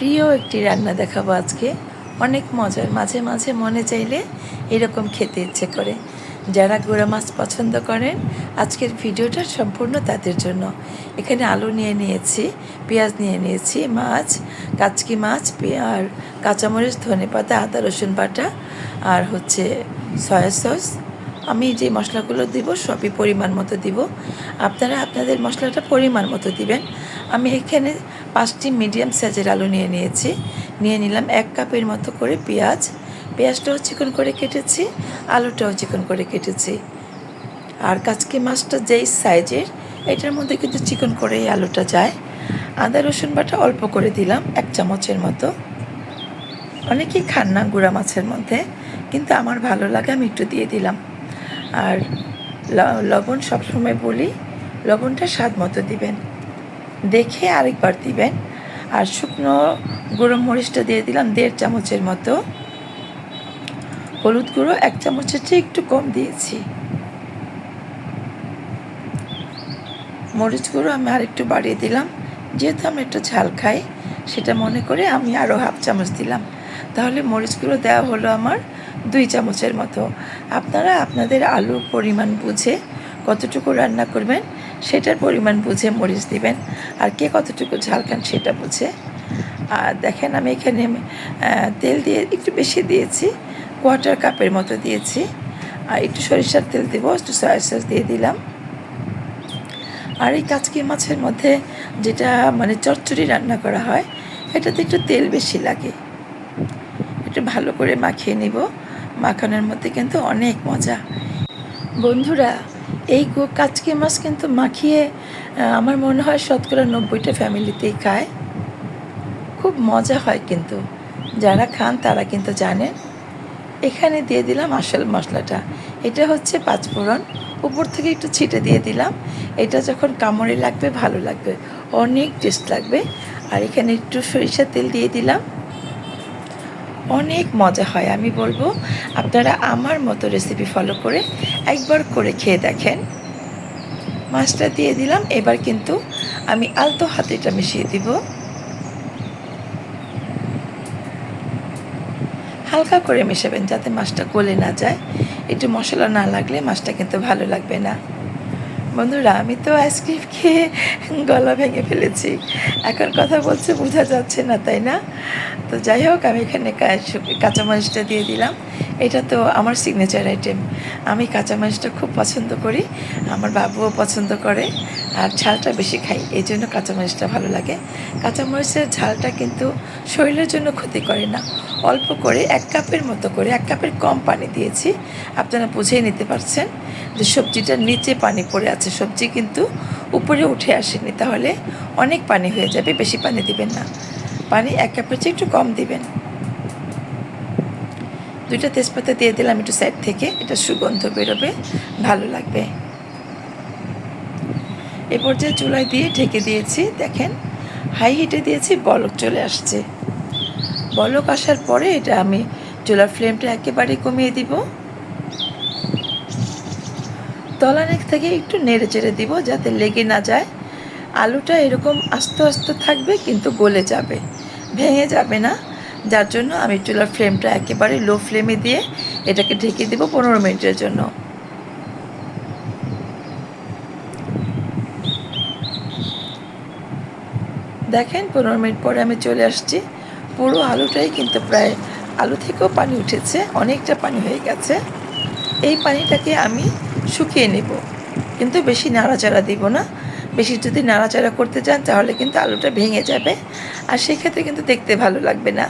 প্রিয় একটি রান্না দেখাবো আজকে। অনেক মজার। মাঝে মাঝে মনে চাইলে এরকম খেতে ইচ্ছে করে। যারা গুঁড়া মাছ পছন্দ করেন, আজকের ভিডিওটা সম্পূর্ণ তাদের জন্য। এখানে আলু নিয়ে নিয়েছি, পেঁয়াজ নিয়ে নিয়েছি, মাছ, কাচকি মাছ আর কাঁচামরিচ, ধনেপাতা, আদা, রসুন বাটা, আর হচ্ছে সয়া সস আমি যে মশলাগুলো দিব সবই পরিমাণ মতো দিব। আপনারা আপনাদের মশলাটা পরিমাণ মতো দিবেন। আমি এখানে পাঁচটি মিডিয়াম সাইজের আলু নিয়ে নিয়েছি। নিয়ে নিলাম এক কাপের মতো করে পেঁয়াজ। পেঁয়াজটাও চিকন করে কেটেছি, আলুটাও চিকন করে কেটেছি। আর কাচকি মাছটা যেই সাইজের এটার মধ্যে কিন্তু চিকন করে আলুটা যায়। আদা, রসুন বাটা অল্প করে দিলাম, এক চামচের মতো। অনেকেই খান না গুঁড়া মাছের মধ্যে, কিন্তু আমার ভালো লাগে, আমি একটু দিয়ে দিলাম। আর লবণ সবসময় বলি, লবণটা স্বাদ মতো দিবেন। দেখে আরেকবার দিবেন। আর শুকনো গুঁড়ো মরিচটা দিয়ে দিলাম দেড় চামচের মতো। হলুদ গুঁড়ো এক চামচের চেয়ে একটু কম দিয়েছি। মরিচ গুঁড়ো আমি আর একটু বাড়িয়ে দিলাম। যেহেতু আমি একটু ঝাল খাই, সেটা মনে করে আমি আরও হাফ চামচ দিলাম। তাহলে মরিচগুলো দেওয়া হলো আমার দুই চামচের মতো। আপনারা আপনাদের আলুর পরিমাণ বুঝে কতটুকু রান্না করবেন, সেটার পরিমাণ বুঝে মরিচ দিবেন। আর কে কতটুকু ঝাল খান সেটা বুঝে। আর দেখেন আমি এখানে তেল দিয়ে একটু বেশি দিয়েছি কোয়ার্টার কাপের মতো দিয়েছি। আর একটু সরিষার তেল দেবো, একটু সয়া সস দিয়ে দিলাম। আর এই কাচকি মাছের মধ্যে যেটা মানে চচ্চড়ি রান্না করা হয়, এটাতে একটু তেল বেশি লাগে। একটু ভালো করে মাখিয়ে নিব। মাখানোর মধ্যে কিন্তু অনেক মজা। বন্ধুরা, এই কাচকি মাছ কিন্তু মাখিয়ে আমার মনে হয় শতকরা নব্বইটা ফ্যামিলিতেই খায়। খুব মজা হয় কিন্তু। যারা খান তারা কিন্তু জানেন এখানে দিয়ে দিলাম আসল মশলাটা। এটা হচ্ছে পাঁচফোড়ন উপর থেকে একটু ছিটে দিয়ে দিলাম। এটা যখন কামড়ে লাগবে, ভালো লাগবে। অনেক টেস্ট লাগবে। আর এখানে একটু সরিষার তেল দিয়ে দিলাম। অনেক মজা হয়, আমি বলব। আপনারা আমার মতো রেসিপি ফলো করে একবার করে খেয়ে দেখেন। মাছটা দিয়ে দিলাম, এবার কিন্তু আমি আলতো হাতে এটা মিশিয়ে দিব। হালকা করে মেশাবেন যাতে মাছটা গলে না যায়। একটু মশলা না লাগলে মাছটা কিন্তু ভালো লাগবে না। বন্ধুরা, আমি তো আইসক্রিম খেয়ে গলা ভেঙে ফেলেছি। এখন কথা বলছে, বোঝা যাচ্ছে না, তাই না? তো যাই হোক, আমি এখানে কাঁচামরিচটা দিয়ে দিলাম। এটা তো আমার সিগনেচার আইটেম আমি কাঁচামরিচটা খুব পছন্দ করি, আমার বাবুও পছন্দ করে। আর ঝালটা বেশি খাই, এই জন্য কাঁচামরিচটা ভালো লাগে। কাঁচামরিচের ঝালটা কিন্তু শরীরের জন্য ক্ষতি করে না। অল্প করে এক কাপের মতো করে, এক কাপের কম পানি দিয়েছি। আপনারা বুঝেই নিতে পারছেন যে সবজিটার নিচে পানি পড়ে আছে। সবজি কিন্তু উপরে উঠে আসেনি, তাহলে অনেক পানি হয়ে যাবে, বেশি পানি দিবেন না। পানি এক কাপের চেয়ে একটু কম দিবেন। দুইটা তেজপাতা দিয়ে দিলাম একটু সাইড থেকে, এটা সুগন্ধ বেরোবে, ভালো লাগবে। এ পর্যায়ে চুলায় দিয়ে ঢেকে দিয়েছি, দেখেন, হাই হিটে দিয়েছি, বলক চলে আসছে। বলক আসার পরে এটা আমি চুলার ফ্লেমটা একেবারে কমিয়ে দিব। তলানেক থেকে একটু নেড়ে চেড়ে দিব যাতে লেগে না যায়। আলুটা এরকম আস্তে আস্তে থাকবে, কিন্তু গলে যাবে, ভেঙে যাবে না। যার জন্য আমি চুলার ফ্লেমটা একেবারে লো ফ্লেমে দিয়ে এটাকে ঢেকে দেবো পনেরো মিনিটের জন্য। দেখেন, পনেরো মিনিট পরে আমি চলে আসছি। পুরো আলুটাই কিন্তু প্রায় আলু থেকেও পানি উঠেছে, অনেকটা পানি হয়ে গেছে। এই পানিটাকে আমি শুকিয়ে নেব। কিন্তু বেশি নাড়াচাড়া দিব না। বেশি যদি নাড়াচাড়া করতে চান, তাহলে কিন্তু আলুটা ভেঙে যাবে। আর সেক্ষেত্রে কিন্তু দেখতে ভালো লাগবে না।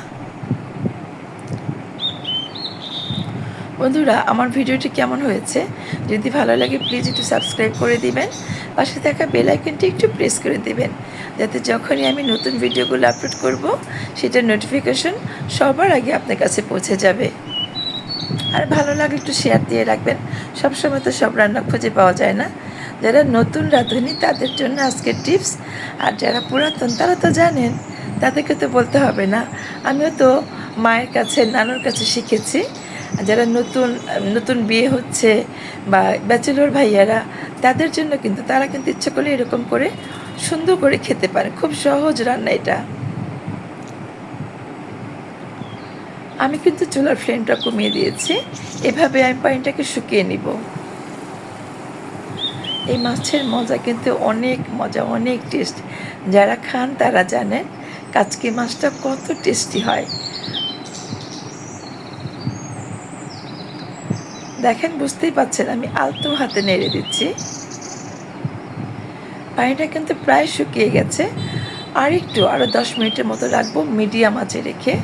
বন্ধুরা, আমার ভিডিওটি কেমন হয়েছে? যদি ভালো লাগে, প্লিজ একটু সাবস্ক্রাইব করে দিবেন। পাশে থাকা বেল আইকনটি একটু প্রেস করে দিবেন। যাতে যখনই আমি নতুন ভিডিওগুলো আপলোড করব, সেটার নোটিফিকেশন সবার আগে আপনার কাছে পৌঁছে যাবে। আর ভালো লাগলে একটু শেয়ার দিয়ে রাখবেন। সবসময় তো সব রান্না খুঁজে পাওয়া যায় না। যারা নতুন রাঁধুনি, তাদের জন্য আজকের টিপস আর যারা পুরাতন, তারা তো জানেন, তাদেরকে তো বলতে হবে না। আমিও তো মায়ের কাছে, নানুর কাছে শিখেছি। যারা নতুন নতুন বিয়ে হচ্ছে বা ব্যাচেলর ভাইয়ারা, তাদের জন্য কিন্তু, তারা কিন্তু ইচ্ছে করলে এরকম করে সুন্দর করে খেতে পারে। খুব সহজ রান্না এটা। আমি কিন্তু চুলার ফ্লেমটা কমিয়ে দিয়েছি। এভাবে আমি পানিটাকে শুকিয়ে নিব। এই মাছের মজা কিন্তু অনেক মজা, অনেক টেস্ট যারা খান তারা জানেন কাচকি মাছটা কত টেস্টি হয়। দেখেন, বুঝতেই পাচ্ছেন, আমি আলতো হাতে নেড়ে দিচ্ছি। পানিটা কিন্তু প্রায় শুকিয়ে গেছে। আর একটু আরও দশ মিনিটের মতো রাখব, মিডিয়াম আঁচে রেখে।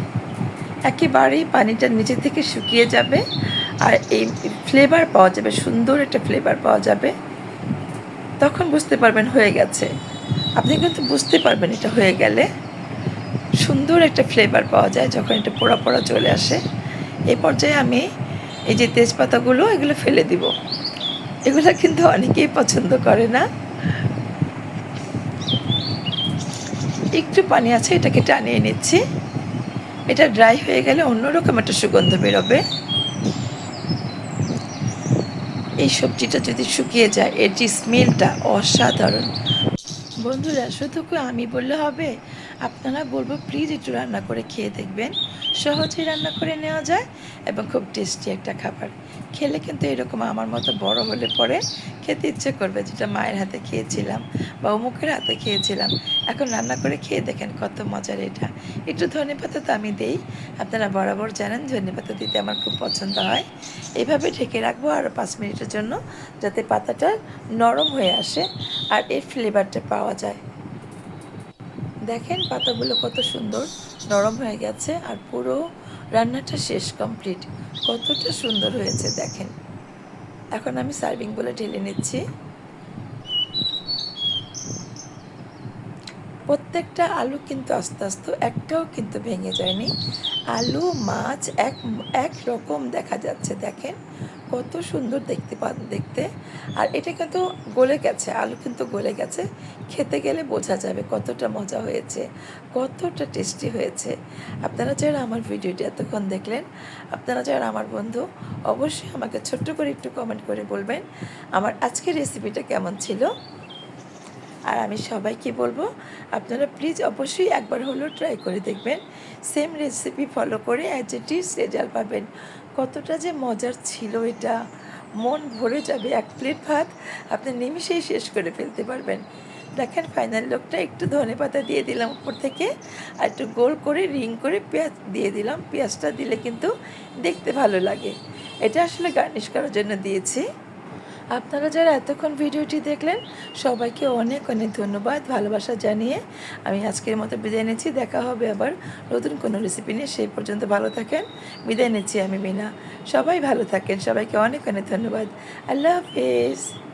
একেবারেই পানিটা নিচে থেকে শুকিয়ে যাবে। আর এই ফ্লেভার পাওয়া যাবে, সুন্দর একটা ফ্লেভার পাওয়া যাবে। তখন বুঝতে পারবেন হয়ে গেছে। আপনি কিন্তু বুঝতে পারবেন এটা হয়ে গেলে। সুন্দর একটা ফ্লেভার পাওয়া যায় যখন এটা পোড়া পোড়া চলে আসে। এ পর্যায়ে আমি এই যে তেজপাতাগুলো, এগুলো ফেলে দিব। এগুলো কিন্তু অনেকেই পছন্দ করে না। একটু পানি আছে, এটাকে টানিয়ে নিচ্ছি। এটা ড্রাই হয়ে গেলে অন্যরকম একটা সুগন্ধ বেরোবে। এই সবজিটা যদি শুকিয়ে যায় এর যে স্মেলটা অসাধারণ। বন্ধুরা শুধু আমি বললে হবে? আপনারা বলব প্লিজ একটু রান্না করে খেয়ে দেখবেন। সহজেই রান্না করে নেওয়া যায় এবং খুব টেস্টি একটা খাবার। খেলে কিন্তু এরকম আমার মতো বড় হলে পরে খেতে ইচ্ছে করবে, যেটা মায়ের হাতে খেয়েছিলাম বা অমুকের হাতে খেয়েছিলাম। এখন রান্না করে খেয়ে দেখেন কত মজার এটা। একটু ধনে পাতা তো আমি দেই। আপনারা বরাবর জানেন ধনে পাতা দিতে আমার খুব পছন্দ হয়। এইভাবে ঢেকে রাখব আরও পাঁচ মিনিটের জন্য, যাতে পাতাটা নরম হয়ে আসে আর এর ফ্লেভারটা পাওয়া যায়। দেখেন পাতাগুলো কত সুন্দর, নরম হয়ে গেছে আর পুরো রান্নাটা শেষ কমপ্লিট কতটা সুন্দর হয়েছে দেখেন। এখন আমি সার্ভিং বলে ঢেলে নিচ্ছি। প্রত্যেকটা আলু কিন্তু আস্তে আস্তে, একটাও কিন্তু ভেঙে যায়নি। আলু, মাছ, এক এক রকম দেখা যাচ্ছে, দেখেন। কত সুন্দর দেখতে দেখতে। আর এটা কিন্তু গলে গেছে, আলু কিন্তু গলে গেছে। খেতে গেলে বোঝা যাবে কতটা মজা হয়েছে, কতটা টেস্টি হয়েছে। আপনারা যারা আমার ভিডিওটি এতক্ষণ দেখলেন, আপনারা যারা আমার বন্ধু, অবশ্যই আমাকে ছোট্ট করে একটু কমেন্ট করে বলবেন আমার আজকের রেসিপিটা কেমন ছিল। আর আমি সবাইকে বলব, আপনারা প্লিজ অবশ্যই একবার হলেও ট্রাই করে দেখবেন। সেম রেসিপি ফলো করে অ্যাজ ইট ইজ রেজাল্ট পাবেন। কতটা যে মজার ছিল এটা। মন ভরে যাবে এক প্লেট ভাত, আপনি নিমিশেই শেষ করে ফেলতে পারবেন। দেখেন ফাইনাল লোকটা একটু ধনে পাতা দিয়ে দিলাম উপর থেকে, আর একটু গোল করে রিং করে পেঁয়াজ দিয়ে দিলাম। পেঁয়াজটা দিলে কিন্তু দেখতে ভালো লাগে। এটা আসলে গার্নিশ করার জন্য দিয়েছি। আপনারা যারা এতক্ষণ ভিডিওটি দেখলেন, সবাইকে অনেক অনেক ধন্যবাদ, ভালোবাসা জানিয়ে। আমি আজকের মতো বিদায় নিচ্ছি। দেখা হবে আবার নতুন কোনো রেসিপি নিয়ে। সেই পর্যন্ত ভালো থাকেন। বিদায় নিচ্ছি আমি বিনা সবাই ভালো থাকেন। সবাইকে অনেক অনেক ধন্যবাদ। আল্লাহ হাফিজ।